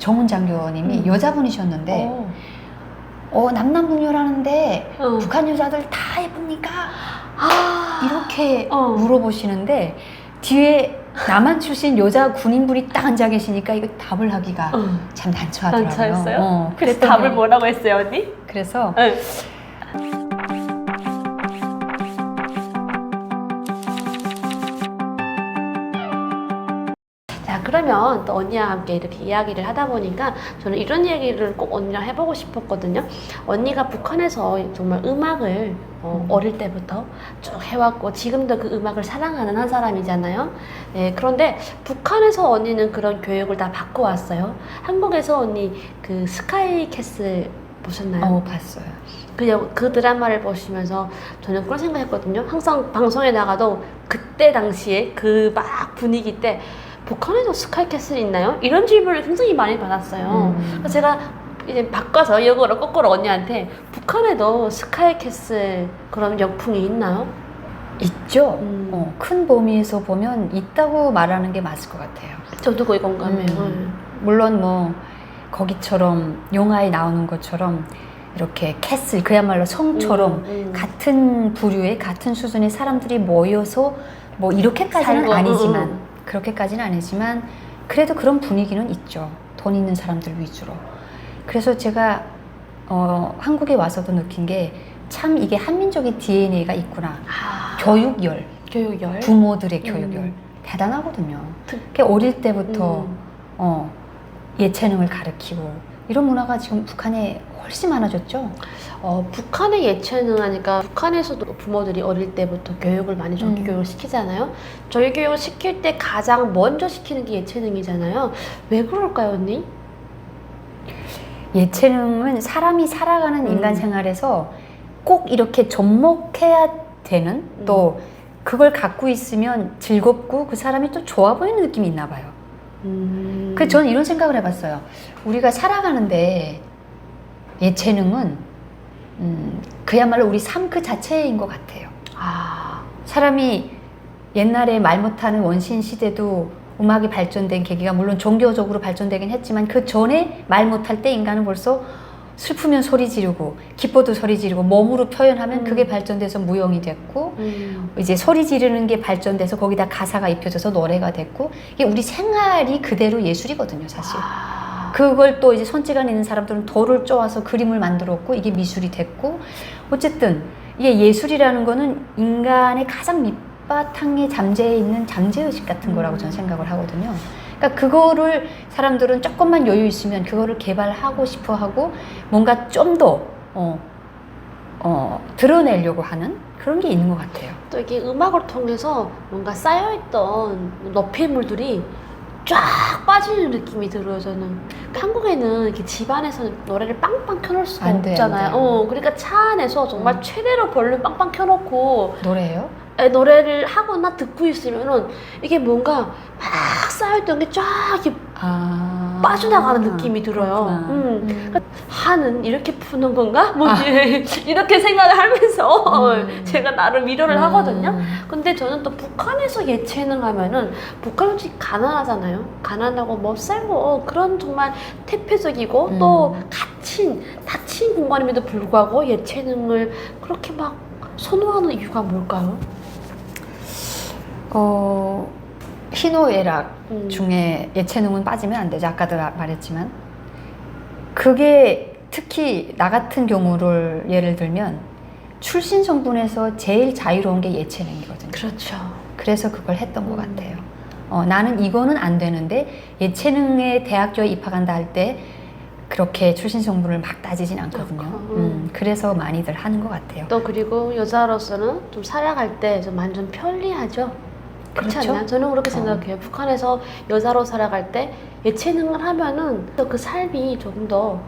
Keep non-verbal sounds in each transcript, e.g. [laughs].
정훈 장교님이 음. 여자분이셨는데 어. 어 남남북녀라는데 어. 북한 여자들 다 예쁩니까? 아. 이렇게 어. 물어보시는데 뒤에 남한 출신 여자 군인분이 딱 앉아 계시니까 이거 답을 하기가 어. 참 난처하더라고요. 난처했어요? 어, 그래서 답을 거- 뭐라고 했어요, 언니? 그래서 네. 자 그러면 또 언니와 함께 이렇게 이야기를 하다 보니까 저는 이런 얘기를 꼭 언니랑 해보고 싶었거든요. 언니가 북한에서 정말 음악을 어, 음. 어릴 때부터 쭉 해왔고 지금도 그 음악을 사랑하는 한 사람이잖아요. 네, 그런데 북한에서 언니는 그런 교육을 다 받고 왔어요. 한국에서 언니 그 스카이 캐슬 보셨나요? 어 봤어요. 그냥 그 드라마를 보시면서 저는 그런 생각했거든요. 항상 방송에 나가도 그때 당시에 그 막 분위기 때 북한에도 스카이캐슬 있나요? 이런 질문을 굉장히 많이 받았어요. 음. 그래서 제가 이제 바꿔서 역으로 거꾸로 언니한테 북한에도 스카이캐슬 그런 역풍이 있나요? 있죠. 음. 어, 큰 범위에서 보면 있다고 말하는 게 맞을 것 같아요. 저도 거의 공감해요. 음. 물론 뭐 거기처럼 영화에 나오는 것처럼 이렇게 캐슬 그야말로 성처럼 음, 음. 같은 부류의 같은 수준의 사람들이 모여서 뭐 이렇게까지는 살고, 아니지만 음, 음. 그렇게까지는 아니지만 그래도 그런 분위기는 있죠. 돈 있는 사람들 위주로. 그래서 제가 어, 한국에 와서도 느낀 게 참 이게 한민족의 DNA가 있구나. 아, 교육열, 교육열. 부모들의 음. 교육열 대단하거든요. 특- 그게 어릴 때부터 음. 어, 예체능을 가르치고 이런 문화가 지금 북한에 훨씬 많아졌죠. 어, 북한의 예체능 하니까 북한에서도 부모들이 어릴 때부터 교육을 많이 정기 음. 교육을 시키잖아요. 정기 교육을 시킬 때 가장 먼저 시키는 게 예체능이잖아요. 왜 그럴까요, 언니? 예체능은 사람이 살아가는 음. 인간 생활에서 꼭 이렇게 접목해야 되는 음. 또 그걸 갖고 있으면 즐겁고 그 사람이 또 좋아 보이는 느낌이 있나 봐요. 음. 그 저는 이런 생각을 해봤어요. 우리가 살아가는데 예체능은 음, 그야말로 우리 삶 그 자체인 것 같아요. 아, 사람이 옛날에 말 못하는 원신 시대도 음악이 발전된 계기가 물론 종교적으로 발전되긴 했지만 그 전에 말 못할 때 인간은 벌써 슬프면 소리 지르고 기뻐도 소리 지르고 몸으로 표현하면 음. 그게 발전돼서 무용이 됐고 음. 이제 소리 지르는 게 발전돼서 거기다 가사가 입혀져서 노래가 됐고 이게 우리 생활이 그대로 예술이거든요 사실 아, 그걸 또 이제 손재간 있는 사람들은 돌을 쪼아서 그림을 만들었고 이게 미술이 됐고 어쨌든 이게 예술이라는 거는 인간의 가장 밑바탕에 잠재해 있는 잠재의식 같은 거라고 저는 생각을 하거든요. 그러니까 그거를 사람들은 조금만 여유 있으면 그거를 개발하고 싶어 하고 뭔가 좀더 어, 어, 드러내려고 하는 그런 게 있는 것 같아요. 또 이게 음악을 통해서 뭔가 쌓여있던 높이물들이 쫙 빠지는 느낌이 들어요, 저는. 한국에는 이렇게 집안에서 노래를 빵빵 켜놓을 수가 안 돼, 없잖아요. 안 돼. 어, 그러니까 차 안에서 정말 음. 최대로 볼륨 빵빵 켜놓고 노래예요? 에, 노래를 하거나 듣고 있으면은 이게 뭔가 막 쌓여있던 게 쫙 이렇게 아 빠져나가는 느낌이 들어요. 음. 음. 하는 이렇게 푸는 건가? 뭐 [laughs] 이렇게 생각을 하면서 아. 음. [laughs] 제가 나름 위로를 음. 하거든요. 근데 저는 또 북한에서 예체능 하면은 북한은 솔직히 가난하잖아요. 가난하고 못 살고 그런 정말 태폐적이고 음. 또 갇힌 닫힌 공간임에도 불구하고 예체능을 그렇게 막 선호하는 이유가 뭘까요? 어, 희노애락 음. 중에 예체능은 빠지면 안 되죠. 아까도 아- 말했지만. 그게 특히 나 같은 경우를 예를 들면 출신 성분에서 제일 자유로운 게 예체능이거든요. 그렇죠. 그래서 그걸 했던 것 음. 같아요. 어, 나는 이거는 안 되는데 예체능에 대학교에 입학한다 할 때 그렇게 출신 성분을 막 따지진 않거든요. 음, 그래서 많이들 하는 것 같아요. 또 그리고 여자로서는 좀 살아갈 때 좀 완전 편리하죠. 그렇지 그렇죠. 않나요? 저는 그렇게 어. 생각해요. 북한에서 여자로 살아갈 때 예체능을 하면은 또그 삶이 조금 더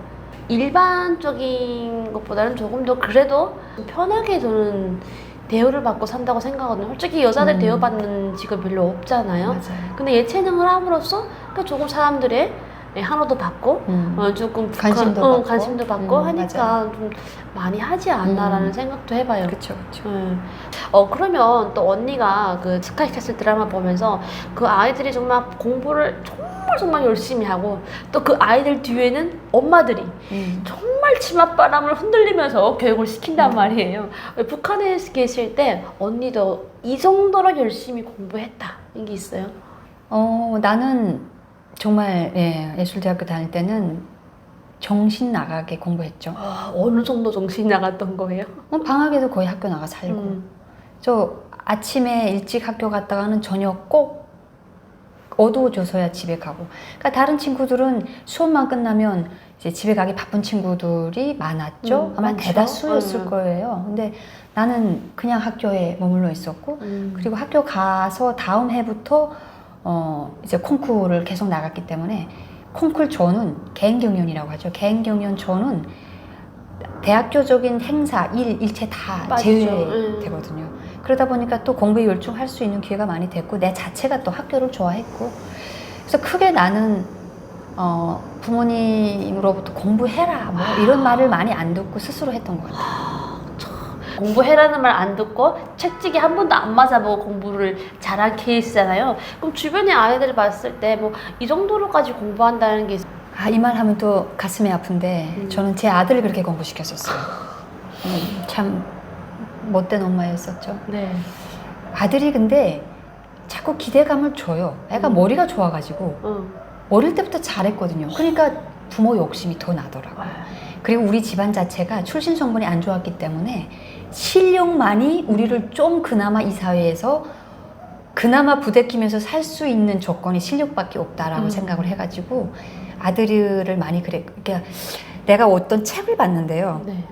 일반적인 것보다는 조금 더 그래도 좀 편하게 저는 대우를 받고 산다고 생각하거든요. 솔직히 여자들 음. 대우받는 직업 별로 없잖아요. 맞아요. 근데 예체능을 함으로써 그 조금 사람들의 예, 한호도 받고 음. 어, 조금 북한- 관심도 어, 받고. 관심도 받고 음, 하니까 좀 많이 하지 않나라는 음. 생각도 해봐요. 그렇죠, 그렇죠. 음. 어 그러면 또 언니가 그 스카이캐슬 드라마 보면서 그 아이들이 정말 공부를 정말 정말 열심히 하고 또 그 아이들 뒤에는 엄마들이 음. 정말 치맛바람을 흔들리면서 교육을 시킨단 음. 말이에요. 북한에 계실 때 언니도 이 정도로 열심히 공부했다 이게 있어요? 어, 나는 정말 예, 예술대학교 다닐 때는 정신 나가게 공부했죠. 아, 어느 정도 정신이 나갔던 거예요? 어, 방학에도 거의 학교 나가 살고. 음. 저 아침에 일찍 학교 갔다가는 저녁 꼭 어두워져서야 집에 가고. 그러니까 다른 친구들은 수업만 끝나면 이제 집에 가기 바쁜 친구들이 많았죠. 음, 아마 많죠. 대다수였을 음. 거예요. 근데 나는 그냥 학교에 머물러 있었고, 음. 그리고 학교 가서 다음 해부터 어 이제 콩쿠르를 계속 나갔기 때문에 콩쿠르 전은 개인 경연이라고 하죠. 개인 경연 전은 대학교적인 행사, 일, 일체 다. 제외되거든요. 그러다 보니까 또 공부에 열중할 수 있는 기회가 많이 됐고 내 자체가 또 학교를 좋아했고 그래서 크게 나는 어, 부모님으로부터 공부해라 뭐 이런 말을 많이 안 듣고 스스로 했던 것 같아요. 공부해라는 말 안 듣고 채찍이 한 번도 안 맞아보고 공부를 잘한 케이스잖아요. 그럼 주변의 아이들을 봤을 때 뭐 이 정도로까지 공부한다는 게 아, 이 말 하면 또 가슴이 아픈데 음. 저는 제 아들을 그렇게 공부시켰었어요. [laughs] 음, 참 못된 엄마였었죠. 네. 아들이 근데 자꾸 기대감을 줘요. 애가 음. 머리가 좋아가지고 응. 어릴 때부터 잘했거든요. 그러니까 부모 욕심이 더 나더라고요. 그리고 우리 집안 자체가 출신 성분이 안 좋았기 때문에 실력만이 우리를 좀 그나마 이 사회에서 그나마 부대끼면서 살 수 있는 조건이 실력밖에 없다라고 음. 생각을 해가지고 아들을 많이 그래. 그러니까 내가 어떤 책을 봤는데요. 네.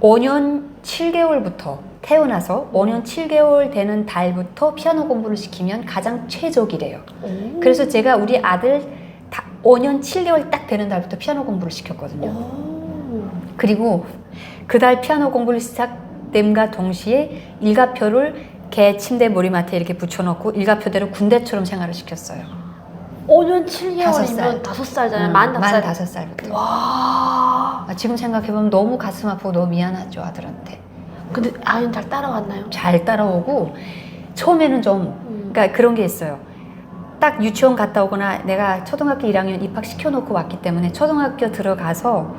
5년 7개월부터 태어나서 5년 7개월 되는 달부터 피아노 공부를 시키면 가장 최적이래요. 오. 그래서 제가 우리 아들 다 5년 7개월 딱 되는 달부터 피아노 공부를 시켰거든요. 오. 그리고 그 달 피아노 공부를 시작 됨과 동시에 일가표를 개 침대 머리맡에 이렇게 붙여놓고 일가표대로 군대처럼 생활을 시켰어요. 5년 다섯 7개월이면 살. 다섯 살잖아요. 음, 만만 다섯 살. 다섯 살부터. 와. 아, 지금 생각해보면 너무 가슴 아프고 너무 미안하죠 아들한테. 근데 아이는 잘 따라왔나요? 잘 따라오고 처음에는 좀 음. 그러니까 그런 게 있어요. 딱 유치원 갔다 오거나 내가 초등학교 1학년 입학시켜 놓고 왔기 때문에 초등학교 들어가서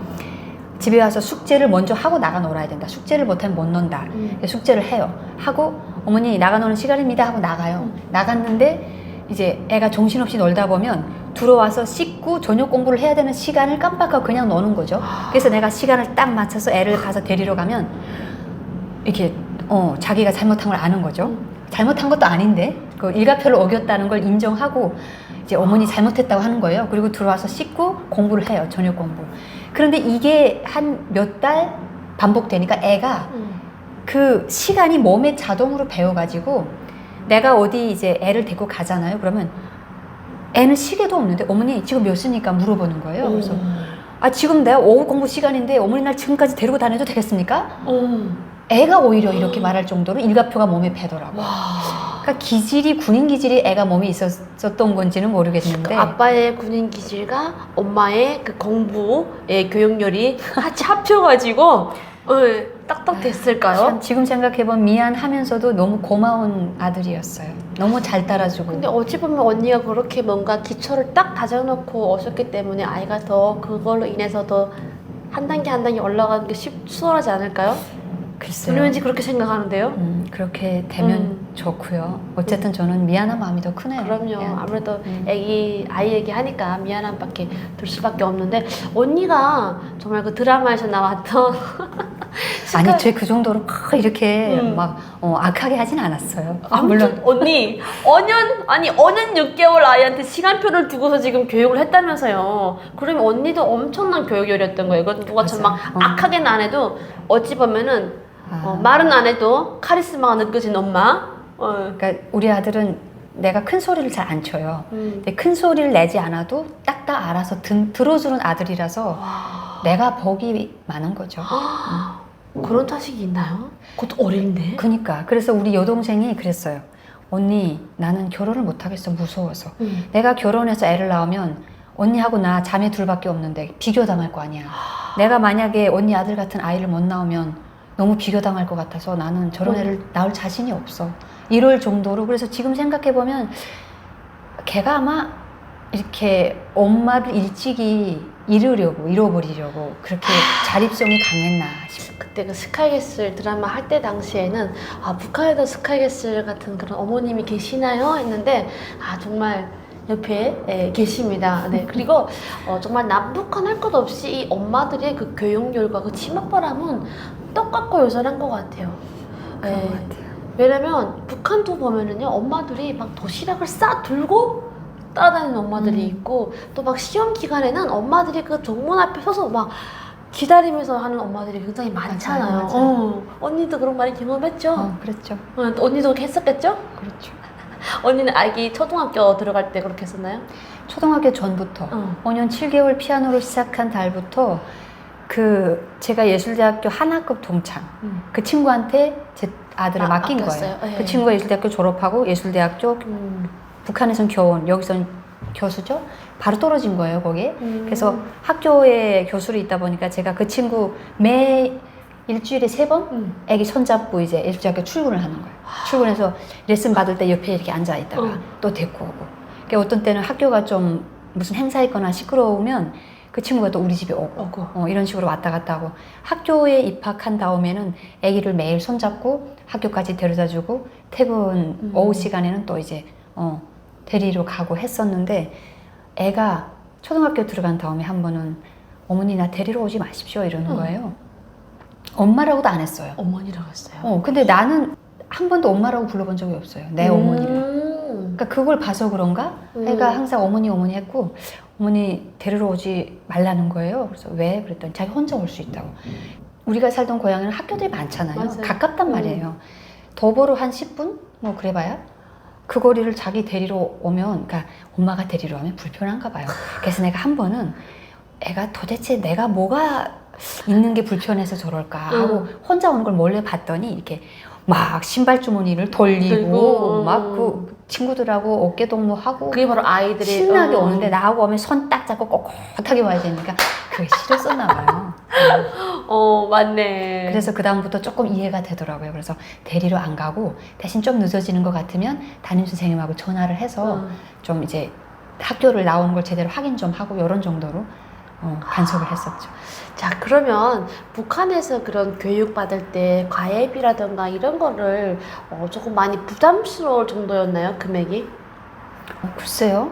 집에 와서 숙제를 먼저 하고 나가 놀아야 된다. 숙제를 못하면 못 논다. 음. 숙제를 해요. 하고 어머니 나가 노는 시간입니다 하고 나가요. 음. 나갔는데 이제 애가 정신없이 놀다 보면 들어와서 씻고 저녁 공부를 해야 되는 시간을 깜빡하고 그냥 노는 거죠. 그래서 내가 시간을 딱 맞춰서 애를 가서 데리러 가면 이렇게 어 자기가 잘못한 걸 아는 거죠. 음. 잘못한 것도 아닌데 그 일가표를 어겼다는 걸 인정하고 이제 어머니 잘못했다고 하는 거예요. 그리고 들어와서 씻고 공부를 해요. 저녁 공부. 그런데 이게 한 몇 달 반복되니까 애가 음. 그 시간이 몸에 자동으로 배워가지고 내가 어디 이제 애를 데리고 가잖아요. 그러면 애는 시계도 없는데 어머니 지금 몇 시니까 물어보는 거예요. 그래서 아 지금 내가 오후 공부 시간인데 어머니 날 지금까지 데리고 다녀도 되겠습니까? 음. 애가 오히려 이렇게 말할 정도로 일가표가 몸에 배더라고. 와. 그러니까 기질이 군인 기질이 애가 몸에 있었던 건지는 모르겠는데 그 아빠의 군인 기질과 엄마의 그 공부의 교육열이 같이 합쳐가지고 어, 딱딱 됐을까요? 참 지금 생각해보면 미안하면서도 너무 고마운 아들이었어요. 너무 잘 따라주고. 근데 어찌 보면 언니가 그렇게 뭔가 기초를 딱 다져놓고 오셨기 때문에 아이가 더 그걸로 인해서 더 한 단계 한 단계 올라가는 게 쉽, 수월하지 않을까요? 글쎄요. 왠지 그렇게 생각하는데요. 음, 그렇게 되면 음. 좋고요. 어쨌든 저는 미안한 마음이 더 크네요. 그럼요. 애한테. 아무래도 음. 애기 아이 얘기하니까 미안함 밖에 들 수밖에 없는데 언니가 정말 그 드라마에서 나왔던 [laughs] 아니, 제 그 정도로 막 이렇게 음. 막 어, 악하게 하진 않았어요. 아, 물론 언니 5년 아니 5년 6개월 아이한테 시간표를 두고서 지금 교육을 했다면서요. 그러면 언니도 엄청난 교육열이었던 거예요. 이건 누가처럼 막 맞아요. 어. 악하게는 안 해도 어찌 보면은 아, 어, 말은 안 해도 카리스마가 느껴진 엄마. 어. 그러니까 우리 아들은 내가 큰 소리를 잘 안 쳐요. 음. 근데 큰 소리를 내지 않아도 딱딱 알아서 등, 들어주는 아들이라서 와. 내가 복이 많은 거죠. 그런 자식이 있나요? 그것도 어린데. 그니까 그래서 우리 여동생이 그랬어요. 언니 나는 결혼을 못 하겠어 무서워서. 음. 내가 결혼해서 애를 낳으면 언니하고 나 자매 둘밖에 없는데 비교 당할 거 아니야. 내가 만약에 언니 아들 같은 아이를 못 낳으면 너무 비교당할 것 같아서 나는 저런 음. 애를 낳을 자신이 없어. 이럴 정도로 그래서 지금 생각해 보면 걔가 아마 이렇게 엄마를 일찍이 잃으려고 잃어버리려고 그렇게 자립성이 강했나 싶어. 그때 그 스카이캐슬 드라마 할 때 당시에는 아 북한에도 스카이캐슬 같은 그런 어머님이 계시나요? 했는데 아 정말 옆에 예, 계십니다. 네 그리고 어, 정말 남북한 할 것 없이 이 엄마들의 그 교육열과 그 치맛바람은 똑같고 여전한 것 같아요. 그런 예. 것 같아요. 왜냐면 북한도 보면은요 엄마들이 막 도시락을 싸 들고 따라다니는 엄마들이 음. 있고 또 막 시험 기간에는 엄마들이 그 정문 앞에 서서 막 기다리면서 하는 엄마들이 굉장히 많잖아요. 맞아요. 어, 언니도 그런 많이 경험했죠? 어, 그랬죠. 어, 언니도 했었겠죠? 그렇죠. [laughs] 언니는 아기 초등학교 들어갈 때 그렇게 했었나요? 초등학교 전부터 어. 5년 7개월 피아노를 시작한 달부터 그 제가 예술대학교 하나급 동창 음. 그 친구한테 제 아들을 아, 맡긴 아꼈어요? 거예요. 예. 그 친구가 예술대학교 졸업하고 예술대학교 음. 북한에선 교원 여기선 교수죠. 바로 떨어진 거예요 거기에. 음. 그래서 학교에 교수로 있다 보니까 제가 그 친구 매 일주일에 세 번 음. 애기 손잡고 이제 예술대학교 출근을 하는 거예요. 출근해서 레슨 받을 때 옆에 이렇게 앉아 있다가 어. 또 데리고 오고. 그러니까 어떤 때는 학교가 좀 무슨 행사 있거나 시끄러우면 그 친구가 또 우리 집에 오고 어고. 어, 이런 식으로 왔다 갔다 하고 학교에 입학한 다음에는 아기를 매일 손잡고 학교까지 데려다 주고 퇴근 음. 오후 시간에는 또 이제 어, 데리러 가고 했었는데 애가 초등학교 들어간 다음에 한 번은 어머니 나 데리러 오지 마십시오 이러는 음. 거예요. 엄마라고도 안 했어요. 어머니라고 했어요. 어, 근데 나는 한 번도 엄마라고 불러본 적이 없어요. 내 음. 어머니를. 그러니까 그걸 봐서 그런가? 음. 애가 항상 어머니 어머니 했고 어머니 데리러 오지 말라는 거예요. 그래서 왜? 그랬더니 자기 혼자 올 수 있다고. 우리가 살던 고향에는 학교들이 많잖아요. 맞아요. 가깝단 음. 말이에요. 도보로 한 10분? 뭐 그래봐야 그 거리를 자기 데리러 오면 그러니까 엄마가 데리러 오면 불편한가 봐요. 그래서 내가 한 번은 애가 도대체 내가 뭐가 있는 게 불편해서 저럴까 하고 음. 혼자 오는 걸 몰래 봤더니 이렇게 막 신발 주머니를 돌리고 들고, 막 음. 그 친구들하고 어깨 동무하고 그게 바로 아이들이 신나게 어. 오는데 나하고 오면 손 딱 잡고 꼿꼿하게 와야 되니까 그게 싫었었나 봐요. [laughs] 어 맞네. 그래서 그 다음부터 조금 이해가 되더라고요. 그래서 데리러 안 가고 대신 좀 늦어지는 것 같으면 담임 선생님하고 전화를 해서 어. 좀 이제 학교를 나오는 걸 제대로 확인 좀 하고 이런 정도로 어, 간섭을 했었죠. 자 그러면 북한에서 그런 교육 받을 때 과외비라든가 이런 거를 어, 조금 많이 부담스러울 정도였나요 금액이? 어, 글쎄요.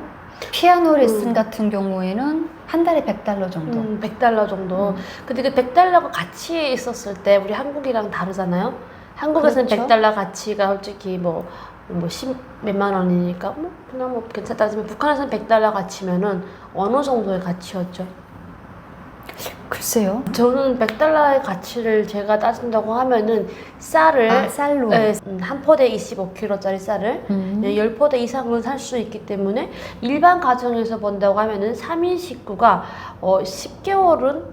피아노 레슨 음. 같은 경우에는 한 달에 100달러 정도. 음, 100달러 정도. 음. 근데 그 100달러가 같이 있었을 때 우리 한국이랑 다르잖아요. 한국에서는 그렇죠. 100달러 가치가 솔직히 뭐, 뭐 10 몇만 원이니까 뭐 그냥 뭐 괜찮다 하지만 북한에서는 100달러 가치면은 어느 정도의 가치였죠? 글쎄요. 저는 100달러의 가치를 제가 따진다고 하면은 쌀을 아, 쌀로. 예, 음, 한 포대 25kg짜리 쌀을 음. 10포대 이상은 살 수 있기 때문에 일반 가정에서 본다고 하면은 3인 식구가 어 10개월은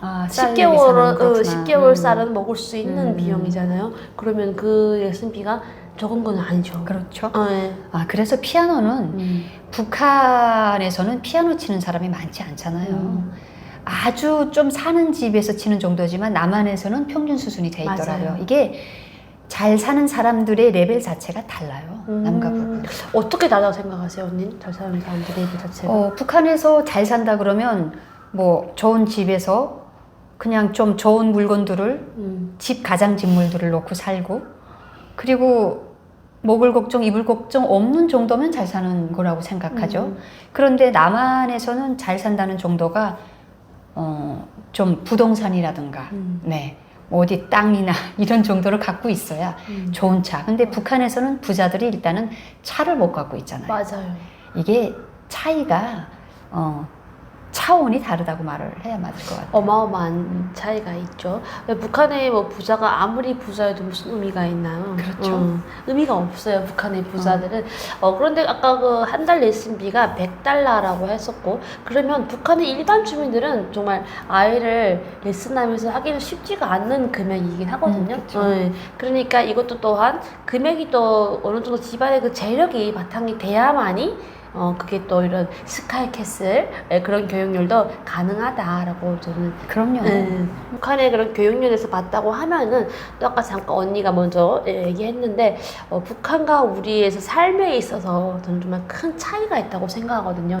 아, 쌀 10개월은 예산은 어, 그렇구나. 10개월 음. 쌀은 먹을 수 있는 음. 비용이잖아요. 그러면 그 레슨비가 적은 건 아니죠. 그렇죠. 어, 예. 아, 그래서 피아노는 음. 북한에서는 피아노 치는 사람이 많지 않잖아요. 음. 아주 좀 사는 집에서 치는 정도지만 남한에서는 평균 수준이 돼 있더라고요. 맞아요. 이게 잘 사는 사람들의 레벨 자체가 달라요. 남과 북. 음. 어떻게 달라고 생각하세요, 언니? 잘 사는 사람들의 입 자체가. 어, 북한에서 잘 산다 그러면 뭐 좋은 집에서 그냥 좀 좋은 물건들을 음. 집 가장짓물들을 놓고 살고 그리고 먹을 걱정, 입을 걱정 없는 정도면 잘 사는 거라고 생각하죠. 음. 그런데 남한에서는 잘 산다는 정도가 어, 좀 부동산이라든가 음. 네. 뭐 어디 땅이나 [laughs] 이런 정도를 갖고 있어야 음. 좋은 차. 근데 북한에서는 부자들이 일단은 차를 못 갖고 있잖아요. 맞아요. 이게 차이가 어, 차원이 다르다고 말을 해야 맞을 것 같아요. 어마어마한 차이가 있죠. 왜 북한의 뭐 부자가 아무리 부자여도 무슨 의미가 있나요? 그렇죠. 어, 의미가 없어요. 북한의 부자들은. 어, 그런데 아까 그 한 달 레슨비가 100달러라고 했었고, 그러면 북한의 일반 주민들은 정말 아이를 레슨하면서 하기는 쉽지가 않는 금액이긴 하거든요. 음, 예. 그러니까 이것도 또한 금액이 또 어느 정도 집안의 그 재력이 바탕이 돼야만이 어, 그게 또 이런 스카이 캐슬 예, 그런 교육률도 가능하다라고 저는 그럼요. 예, 북한의 그런 교육률에서 봤다고 하면은 또 아까 잠깐 언니가 먼저 예, 얘기했는데 어, 북한과 우리에서 삶에 있어서 저는 정말 큰 차이가 있다고 생각하거든요.